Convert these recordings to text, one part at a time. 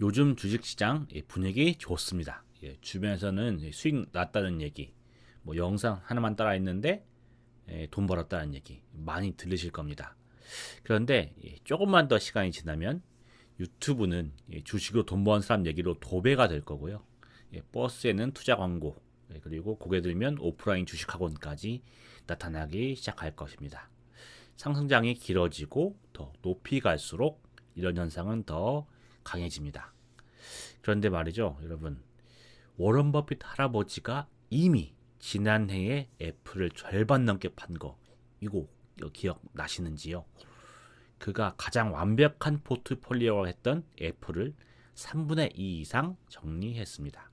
요즘 주식시장 분위기 좋습니다. 예, 주변에서는 수익 났다는 얘기, 뭐 영상 하나만 따라 했는데 예, 돈 벌었다는 얘기 많이 들으실 겁니다. 그런데 예, 조금만 더 시간이 지나면 유튜브는 주식으로 돈 버는 사람 얘기로 도배가 될 거고요. 버스에는 투자 광고, 그리고 고개 들면 오프라인 주식학원까지 나타나기 시작할 것입니다. 상승장이 길어지고 더 높이 갈수록 이런 현상은 더 강해집니다. 그런데 말이죠, 여러분. 워런 버핏 할아버지가 이미 지난해에 애플을 절반 넘게 판 거, 이거 기억 나시는지요? 그가 가장 완벽한 포트폴리오라고 했던 애플을 3분의 2 이상 정리했습니다.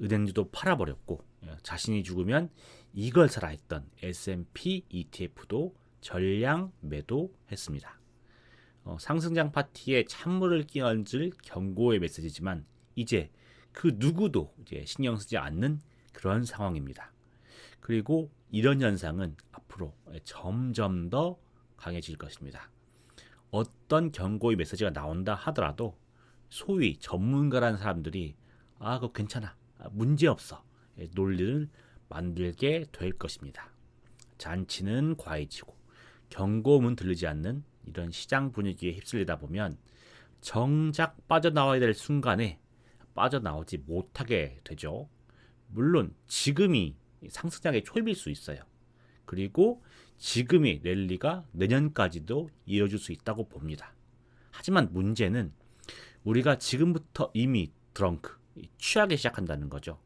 은행주도 팔아버렸고 예, 자신이 죽으면 이걸 사라 했던 S&P ETF도 전량 매도했습니다. 어, 상승장 파티에 찬물을 끼얹을 경고의 메시지지만 이제 그 누구도 이제 신경 쓰지 않는 그런 상황입니다. 그리고 이런 현상은 앞으로 점점 더 강해질 것입니다. 어떤 경고의 메시지가 나온다 하더라도 소위 전문가라는 사람들이 아, 그거 괜찮아. 아, 문제 없어. 예, 논리를 만들게 될 것입니다. 잔치는 과해지고 경고음은 들리지 않는 이런 시장 분위기에 휩쓸리다 보면 정작 빠져나와야 될 순간에 빠져나오지 못하게 되죠. 물론 지금이 상승장의 초입일 수 있어요. 그리고 지금의 랠리가 내년까지도 이어질 수 있다고 봅니다. 하지만 문제는 우리가 지금부터 이미 드렁크, 취하기 시작한다는 거죠.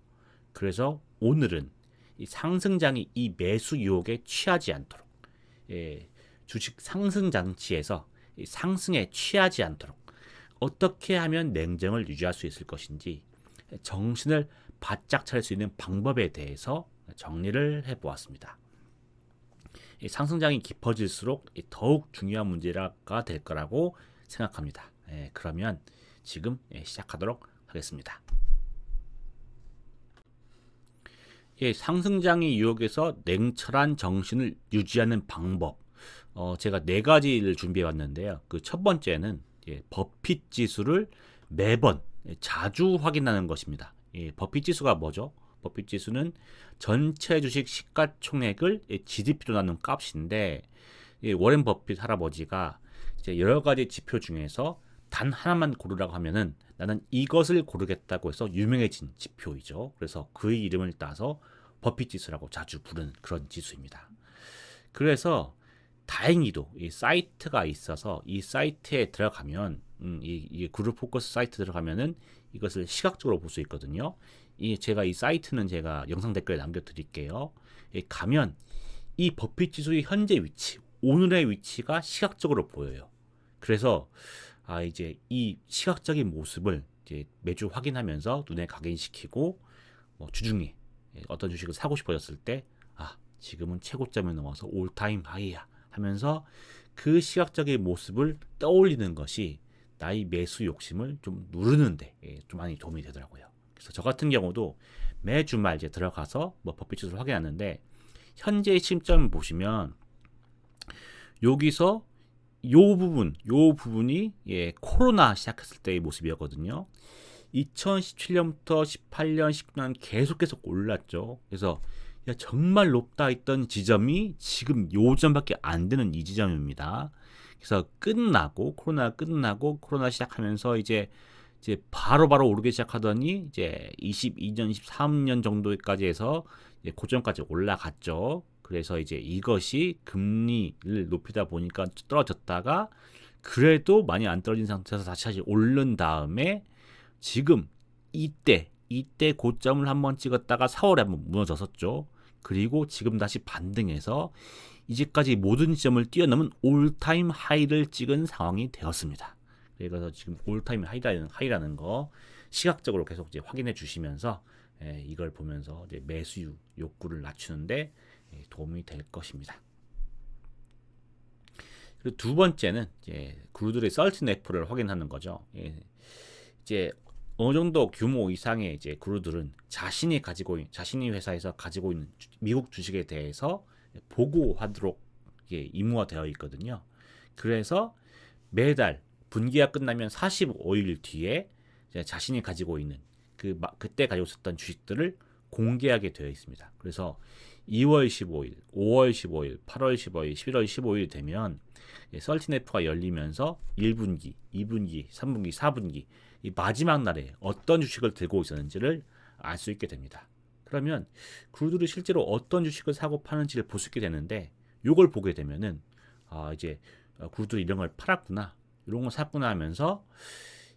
그래서 오늘은 이 상승장이 이 매수 유혹에 취하지 않도록 예, 주식 상승 장치에서 상승에 취하지 않도록 어떻게 하면 냉정을 유지할 수 있을 것인지 정신을 바짝 차릴 수 있는 방법에 대해서 정리를 해보았습니다. 상승장이 깊어질수록 더욱 중요한 문제가 될 거라고 생각합니다. 예, 그러면 지금 예, 시작하도록 하겠습니다. 예, 상승장의 유혹에서 냉철한 정신을 유지하는 방법. 어, 제가 네 가지를 준비해 왔는데요. 그 첫 번째는 예, 버핏 지수를 매번 예, 자주 확인하는 것입니다. 예, 버핏 지수가 뭐죠? 버핏 지수는 전체 주식 시가총액을 예, GDP로 나눈 값인데 예, 워렌 버핏 할아버지가 이제 여러 가지 지표 중에서 단 하나만 고르라고 하면은 나는 이것을 고르겠다고 해서 유명해진 지표이죠. 그래서 그의 이름을 따서 버핏 지수라고 자주 부르는 그런 지수입니다. 그래서 다행히도 이 사이트가 있어서 이 사이트에 들어가면 음, 이, 이 그룹 포커스 사이트 들어가면은 이것을 시각적으로 볼 수 있거든요. 이 제가 이 사이트는 제가 영상 댓글에 남겨드릴게요. 이 가면 이 버핏 지수의 현재 위치, 오늘의 위치가 시각적으로 보여요. 그래서 아 이제 이 시각적인 모습을 이제 매주 확인하면서 눈에 각인시키고 뭐 주중에 어떤 주식을 사고 싶어졌을 때 아 지금은 최고점에 넘어서 올타임 하이야 하면서 그 시각적인 모습을 떠올리는 것이 나의 매수 욕심을 좀 누르는데 예, 좀 많이 도움이 되더라고요. 그래서 저 같은 경우도 매 주말 이제 들어가서 뭐 버핏 지수를 확인하는데 현재 시점 보시면 여기서 요 부분, 요 부분이 예, 코로나 시작했을 때의 모습이었거든요. 2017년부터 18년, 19년 계속 계속 올랐죠. 그래서 야, 정말 높다 했던 지점이 지금 요점밖에 안 되는 이 지점입니다. 그래서 끝나고 코로나 끝나고 코로나 시작하면서 이제 이제 바로바로 바로 오르기 시작하더니 이제 22년, 23년 정도까지 해서 고점까지 올라갔죠. 그래서 이제 이것이 금리를 높이다 보니까 떨어졌다가 그래도 많이 안 떨어진 상태에서 다시 다시 오른 다음에 지금 이때 이때 고점을 한번 찍었다가 4월에 한번 무너졌었죠. 그리고 지금 다시 반등해서 이제까지 모든 지점을 뛰어넘은 올타임 하이를 찍은 상황이 되었습니다. 그래서 지금 올타임 하이라는, 하이라는 거 시각적으로 계속 이제 확인해 주시면서 예, 이걸 보면서 이제 매수 욕구를 낮추는데 예, 도움이 될 것입니다. 그리고 두 번째는 이제 그루들의 썰트 네프를 확인하는 거죠. 예, 이제 어느 정도 규모 이상의 이제 그루들은 자신이 가지고 있는 자신이 회사에서 가지고 있는 미국 주식에 대해서 보고하도록 이게 의무화되어 있거든요. 그래서 매달 분기가 끝나면 45일 뒤에 자신이 가지고 있는 그 마- 그때 가지고 있었던 주식들을 공개하게 되어 있습니다. 그래서 2월 15일, 5월 15일, 8월 15일, 11월 15일 되면 썰티네프가 열리면서 1분기, 2분기, 3분기, 4분기 이 마지막 날에 어떤 주식을 들고 있었는지를 알 수 있게 됩니다. 그러면 그들이 실제로 어떤 주식을 사고 파는지를 볼 수 있게 되는데 이걸 보게 되면은 아 이제 그들이 이런 걸 팔았구나 이런 걸 샀구나 하면서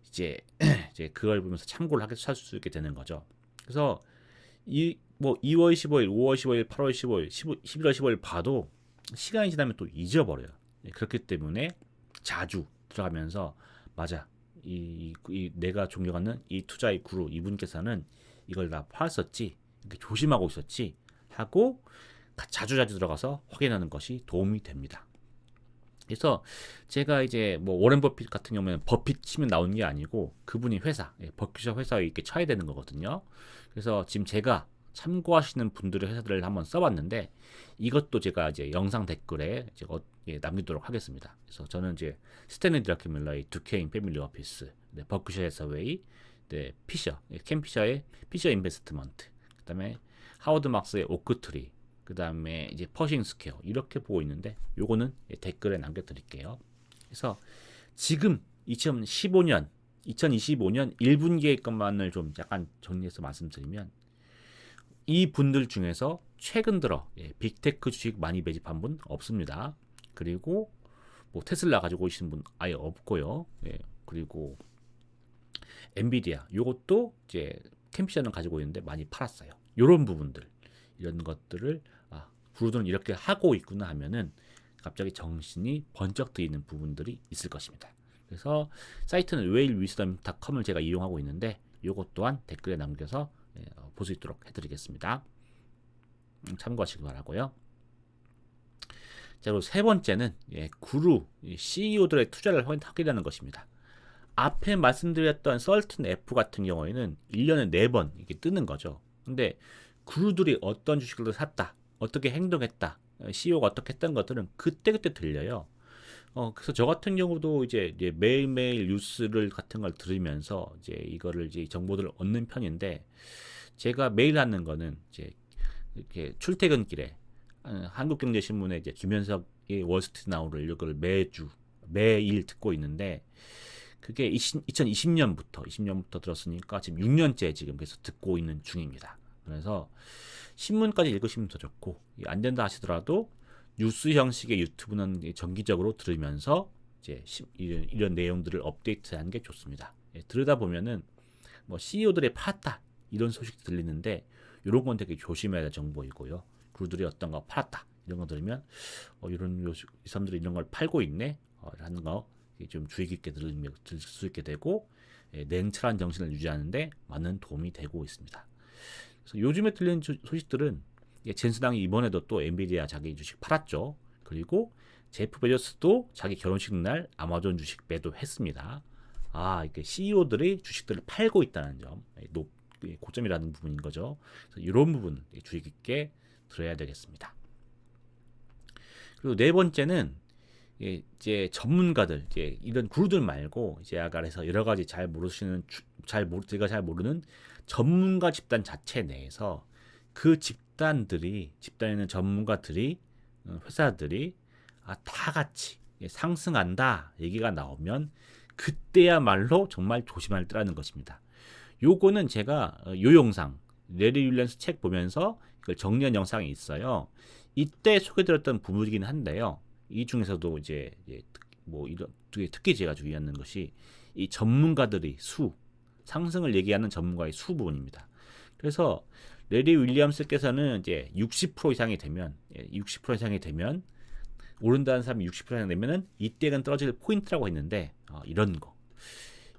이제 이제 그걸 보면서 참고를 하게 살 수 있게 되는 거죠. 그래서 이 뭐 2월 15일, 5월 15일, 8월 15일, 15, 11월 15일 봐도 시간이 지나면 또 잊어버려요. 예, 그렇기 때문에 자주 들어가면서 맞아 이, 이 내가 존경하는 이 투자의 구루 이분께서는 이걸 다 팔았었지 이렇게 조심하고 있었지 하고 자주 자주 들어가서 확인하는 것이 도움이 됩니다. 그래서 제가 이제 뭐 워렌 버핏 같은 경우는 버핏 치면 나오는 게 아니고 그분이 회사 예, 버킷셔 회사에 이렇게 쳐야 되는 거거든요. 그래서 지금 제가 참고하시는 분들의 회사들을 한번 써봤는데 이것도 제가 이제 영상 댓글에 이제 어, 예, 남기도록 하겠습니다. 그래서 저는 이제 스탠리 드라키밀러의 두케인 패밀리 오피스, 네, 버크셔 해서웨이, 네, 피셔, 예, 캠 피셔의 피셔 인베스트먼트, 그다음에 하워드 막스의 오크트리, 그다음에 이제 퍼싱 스퀘어 이렇게 보고 있는데 요거는 예, 댓글에 남겨드릴게요. 그래서 지금 2015년, 2025년 1분기의 것만을 좀 약간 정리해서 말씀드리면 이 분들 중에서 최근 들어 예, 빅테크 주식 많이 매집한 분 없습니다. 그리고 뭐 테슬라 가지고 계신 분 아예 없고요. 예, 그리고 엔비디아 요것도 이제 캠피션을 가지고 있는데 많이 팔았어요. 요런 부분들 이런 것들을 아 구루들은 이렇게 하고 있구나 하면은 갑자기 정신이 번쩍 드이는 부분들이 있을 것입니다. 그래서 사이트는 whalewisdom.com을 제가 이용하고 있는데 요것 또한 댓글에 남겨서 예, 어, 볼수 있도록 해드리겠습니다. 음, 참고하시기 바라고요. 자, 그리고 세 번째는 예, 구루 CEO들의 투자를 확인하는 것입니다. 앞에 말씀드렸던 썰튼 F 같은 경우에는 1년에 4번 이렇게 뜨는 거죠. 근데 구루들이 어떤 주식을 샀다, 어떻게 행동했다, 어, CEO가 어떻게 했던 것들은 그때그때 들려요. 어, 그래서 저 같은 경우도 이제, 이제 매일매일 뉴스를 같은 걸 들으면서 이제 이거를 이제 정보들을 얻는 편인데 제가 매일 하는 거는 이제 이렇게 출퇴근길에 어, 한국경제신문에 이제 김현석의 월스트리트 나우를 이걸 매주 매일 듣고 있는데 그게 20, 2020년부터 20년부터 들었으니까 지금 6년째 지금 계속 듣고 있는 중입니다. 그래서 신문까지 읽으시면 더 좋고 안 된다 하시더라도 뉴스 형식의 유튜브는 정기적으로 들으면서 이제 이런, 이런 내용들을 업데이트하는 게 좋습니다. 예, 들으다 보면은 뭐 CEO들의 팔았다 이런 소식 들리는데 이런 건 되게 조심해야 될 정보이고요. 그들이 어떤 거 팔았다 이런 거 들으면 어, 이런 요, 이 사람들이 이런 걸 팔고 있네 어, 라는 거 좀 주의 깊게 들을 수 있게 되고 예, 냉철한 정신을 유지하는데 많은 도움이 되고 있습니다. 그래서 요즘에 들리는 소식들은 예, 젠스당이 이번에도 또 엔비디아 자기 주식 팔았죠. 그리고 제프 베조스도 자기 결혼식 날 아마존 주식 매도했습니다. 아, 이게 CEO들이 주식들을 팔고 있다는 점, 예, 높, 고점이라는 부분인 거죠. 그래서 이런 부분 주의 깊게 들어야 되겠습니다. 그리고 네 번째는 이제 전문가들, 이제 이런 구루들 말고 이제 아까에서 여러 가지 잘 모르시는 잘 모르 제가 잘 모르는 전문가 집단 자체 내에서 그 집단들이 집단에 있는 전문가들이 어, 회사들이 아, 다 같이 상승한다 얘기가 나오면 그때야말로 정말 조심할 때라는 것입니다. 요거는 제가 어, 요 영상 레리 윌리엄스 책 보면서 이걸 정리한 영상이 있어요. 이때 소개드렸던 부분이긴 한데요. 이 중에서도 이제, 뭐 이런 특히 제가 주의하는 것이 이 전문가들이 수 상승을 얘기하는 전문가의 수 부분입니다. 그래서 레리 윌리엄스께서는 이제 60% 이상이 되면 60% 예, 이상이 되면 오른다는 사람이 60% 이상 되면은 이때는 떨어질 포인트라고 했는데 어, 이런 거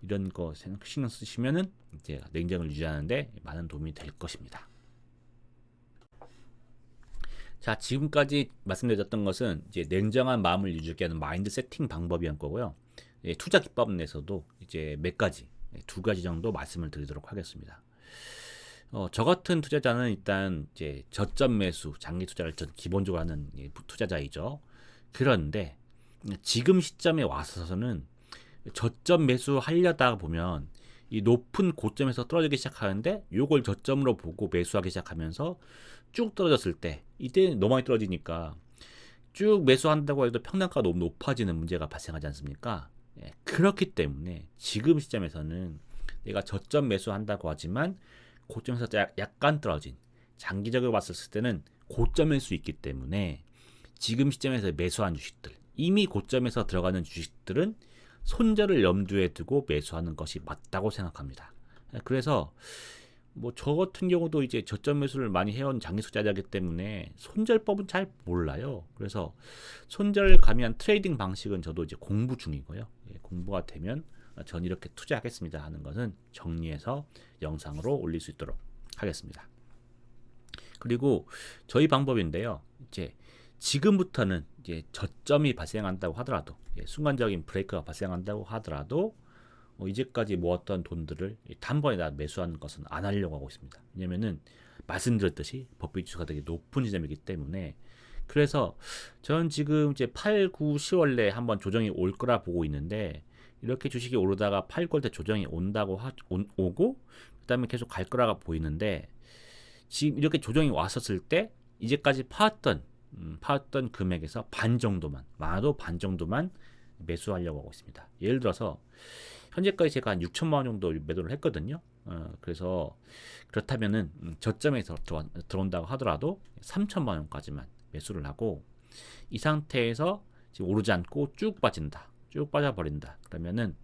이런 거 신경 쓰시면은 이제 냉정을 유지하는데 많은 도움이 될 것입니다. 자, 지금까지 말씀드렸던 것은 이제 냉정한 마음을 유지하게 하는 마인드 세팅 방법이한 거고요. 예, 투자 기법 내에서도 이제 몇 가지, 예, 두 가지 정도 말씀을 드리도록 하겠습니다. 어, 저 같은 투자자는 일단 이제 저점 매수, 장기 투자를 전 기본적으로 하는 예, 투자자이죠. 그런데 지금 시점에 와서는 저점 매수 하려다 보면 이 높은 고점에서 떨어지기 시작하는데 요걸 저점으로 보고 매수하기 시작하면서 쭉 떨어졌을 때 이때 너무 많이 떨어지니까 쭉 매수한다고 해도 평단가가 너무 높아지는 문제가 발생하지 않습니까? 예, 그렇기 때문에 지금 시점에서는 내가 저점 매수한다고 하지만 고점에서 약간 떨어진 장기적으로 봤을 때는 고점일 수 있기 때문에 지금 시점에서 매수한 주식들 이미 고점에서 들어가는 주식들은 손절을 염두에 두고 매수하는 것이 맞다고 생각합니다. 그래서 뭐 저 같은 경우도 이제 저점 매수를 많이 해온 장기 투자자이기 때문에 손절법은 잘 몰라요. 그래서 손절을 가미한 트레이딩 방식은 저도 이제 공부 중이고요. 예, 공부가 되면 전 이렇게 투자하겠습니다 하는 것은 정리해서 영상으로 올릴 수 있도록 하겠습니다. 그리고 저희 방법인데요. 이제 지금부터는 이제 저점이 발생한다고 하더라도 예, 순간적인 브레이크가 발생한다고 하더라도 어, 이제까지 모았던 돈들을 단번에 다 매수하는 것은 안 하려고 하고 있습니다. 왜냐면은 말씀드렸듯이 법비 지수가 되게 높은 지점이기 때문에 그래서 저는 지금 이제 8, 9, 10월 내에 한번 조정이 올 거라 보고 있는데 이렇게 주식이 오르다가 8, 9월 때 조정이 온다고 하, 오, 오고 그다음에 계속 갈 거라가 보이는데 지금 이렇게 조정이 왔었을 때 이제까지 파왔던 음, 파왔던 금액에서 반 정도만 많아도 반 정도만 매수하려고 하고 있습니다. 예를 들어서 현재까지 제가 한 6천만 원 정도 매도를 했거든요. 어, 그래서 그렇다면은 음, 저점에서 들어, 들어온다고 하더라도 3천만 원까지만 매수를 하고 이 상태에서 지금 오르지 않고 쭉 빠진다. 쭉 빠져버린다. 그러면은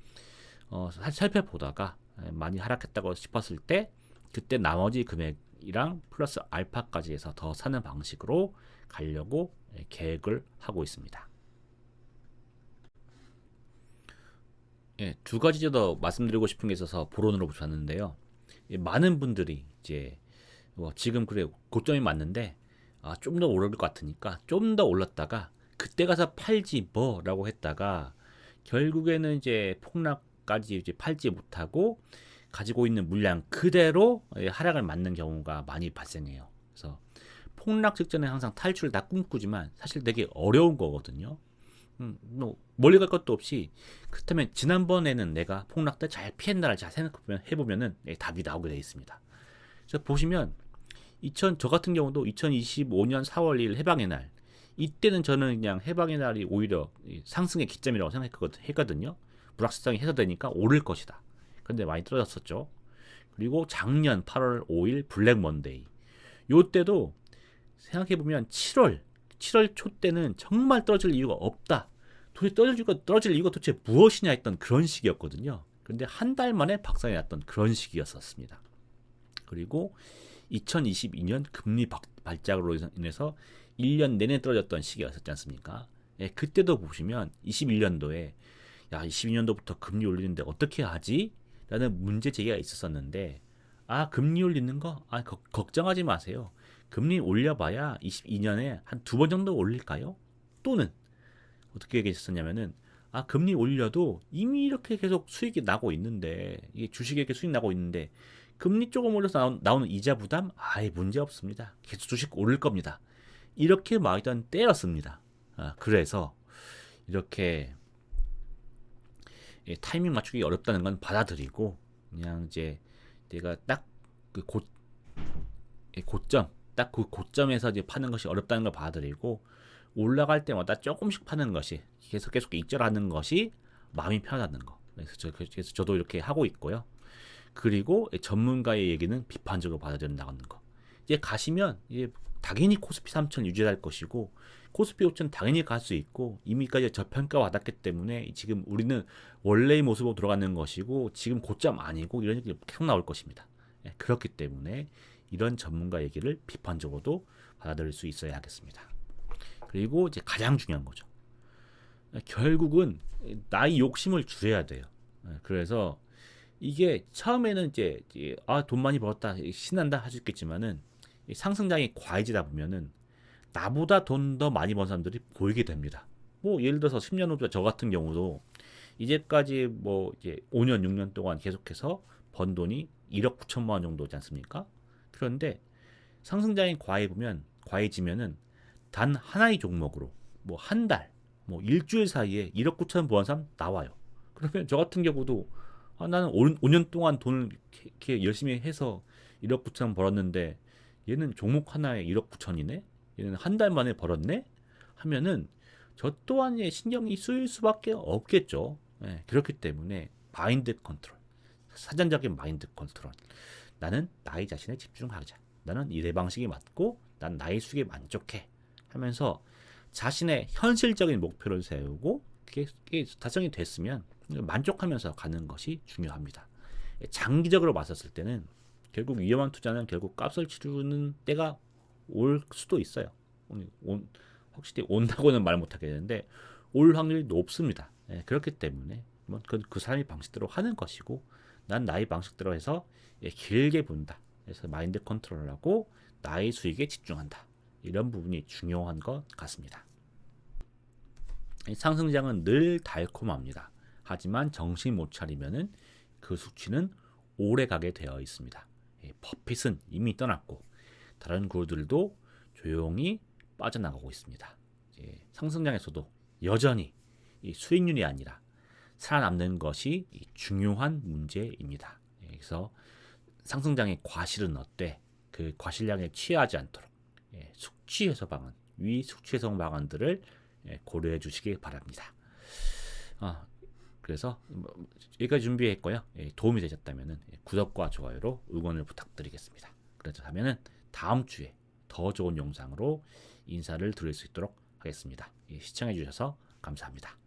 어, 살펴보다가 많이 하락했다고 싶었을 때 그때 나머지 금액이랑 플러스 알파까지 해서 더 사는 방식으로 가려고 계획을 하고 있습니다. 예, 두 가지 더 말씀드리고 싶은 게 있어서 보론으로 보셨는데요. 예, 많은 분들이 이제 뭐 지금 그래 고점이 맞는데 아, 좀 더 오를 것 같으니까 좀 더 올랐다가 그때 가서 팔지 뭐라고 했다가 결국에는 이제 폭락까지 이제 팔지 못하고 가지고 있는 물량 그대로 예, 하락을 맞는 경우가 많이 발생해요. 그래서 폭락 직전에 항상 탈출을 다 꿈꾸지만 사실 되게 어려운 거거든요. 음, 뭐 멀리 갈 것도 없이 그렇다면 지난번에는 내가 폭락 때 잘 피했나를 잘 생각해 보면은 예, 답이 나오게 되어 있습니다. 그래서 보시면 2000, 저 같은 경우도 2025년 4월 1일 해방의 날 이때는 저는 그냥 해방의 날이 오히려 상승의 기점이라고 생각했거든요. 불확실성이 해소되니까 오를 것이다. 근데 많이 떨어졌었죠. 그리고 작년 8월 5일 블랙 먼데이. 요때도 생각해보면 7월, 7월 초 때는 정말 떨어질 이유가 없다. 도대체 떨어질 이유가, 떨어질 이유가 도대체 무엇이냐 했던 그런 시기였거든요. 근데 한 달 만에 박살이 났던 그런 시기였었습니다. 그리고 2022년 금리 발작으로 인해서 1년 내내 떨어졌던 시기였었지 않습니까? 예, 그때도 보시면 21년도에 야 22년도부터 금리 올리는데 어떻게 하지? 라는 문제 제기가 있었었는데 아 금리 올리는 거? 아 거, 걱정하지 마세요. 금리 올려봐야 22년에 한 두 번 정도 올릴까요? 또는 어떻게 얘기했었냐면은 아 금리 올려도 이미 이렇게 계속 수익이 나고 있는데 이게 주식에게 수익 나고 있는데 금리 조금 올려서 나오는 이자 부담 아예 문제 없습니다. 계속 주식 오를 겁니다. 이렇게 말던 때였습니다. 아, 그래서 이렇게 예, 타이밍 맞추기 어렵다는 건 받아들이고 그냥 이제 내가 딱그 예, 고점 딱 그 고점에서 이제 파는 것이 어렵다는 걸 받아들이고 올라갈 때마다 조금씩 파는 것이 계속 계속 익절하는 것이 마음이 편하다는 거. 그래서, 저, 그래서 저도 이렇게 하고 있고요. 그리고 전문가의 얘기는 비판적으로 받아들인다는 거. 이제 가시면 이제 당연히 코스피 3천 유지할 것이고 코스피 5천 당연히 갈 수 있고 이미까지 저평가 받았기 때문에 지금 우리는 원래의 모습으로 들어가는 것이고 지금 고점 아니고 이런 얘기 계속 나올 것입니다. 예, 그렇기 때문에 이런 전문가 얘기를 비판적으로도 받아들일 수 있어야 하겠습니다. 그리고 이제 가장 중요한 거죠. 결국은 나의 욕심을 줄여야 돼요. 예, 그래서 이게 처음에는 이제 아 돈 많이 벌었다 신난다 하셨겠지만은 상승장이 과해지다 보면은 나보다 돈 더 많이 번 사람들이 보이게 됩니다. 뭐 예를 들어서 10년 후저 저 같은 경우도 이제까지 뭐 이제 5년 6년 동안 계속해서 번 돈이 1억 9천만 원 정도지 않습니까? 그런데 상승장이 과해 보면 과해지면은 단 하나의 종목으로 뭐 한 달, 뭐 일주일 사이에 1억 9천 번 사람 나와요. 그러면 저 같은 경우도 아, 나는 5, 년 동안 돈을 이렇게, 열심히 해서 1억 9천 벌었는데 얘는 종목 하나에 1억 9천이네. 얘는 한 달 만에 벌었네. 하면은 저 또한의 신경이 쓰일 수밖에 없겠죠. 예, 그렇기 때문에 마인드 컨트롤, 사전적인 마인드 컨트롤. 나는 나의 자신에 집중하자. 나는 이래 방식이 맞고 난 나의 수익에 만족해. 하면서 자신의 현실적인 목표를 세우고 그게, 그게 달성이 됐으면 만족하면서 가는 것이 중요합니다. 장기적으로 봤었을 때는 결국 위험한 투자는 결국 값을 치르는 때가 올 수도 있어요. 온, 온- 확실히 온다고는 말 못하겠는데 올 확률이 높습니다. 예, 그렇기 때문에 뭐 그, 그 사람이 방식대로 하는 것이고 난 나의 방식대로 해서 예, 길게 본다. 그래서 마인드 컨트롤하고 나의 수익에 집중한다. 이런 부분이 중요한 것 같습니다. 이 상승장은 늘 달콤합니다. 하지만 정신 못 차리면은 그 수치는 오래 가게 되어 있습니다. 예, 버핏은 이미 떠났고 다른 그룹들도 조용히 빠져나가고 있습니다. 예, 상승장에서도 여전히 이 수익률이 아니라 살아남는 것이 이 중요한 문제입니다. 예, 그래서 상승장의 과실은 어때? 그 과실량에 취하지 않도록 예, 숙취 해소 방안, 위 숙취 해소 방안들을 예, 고려해 주시기 바랍니다. 아, 그래서 뭐, 여기까지 준비했고요. 예, 도움이 되셨다면 구독과 좋아요로 응원을 부탁드리겠습니다. 그렇다면 다음 주에 더 좋은 영상으로 인사를 드릴 수 있도록 하겠습니다. 예, 시청해 주셔서 감사합니다.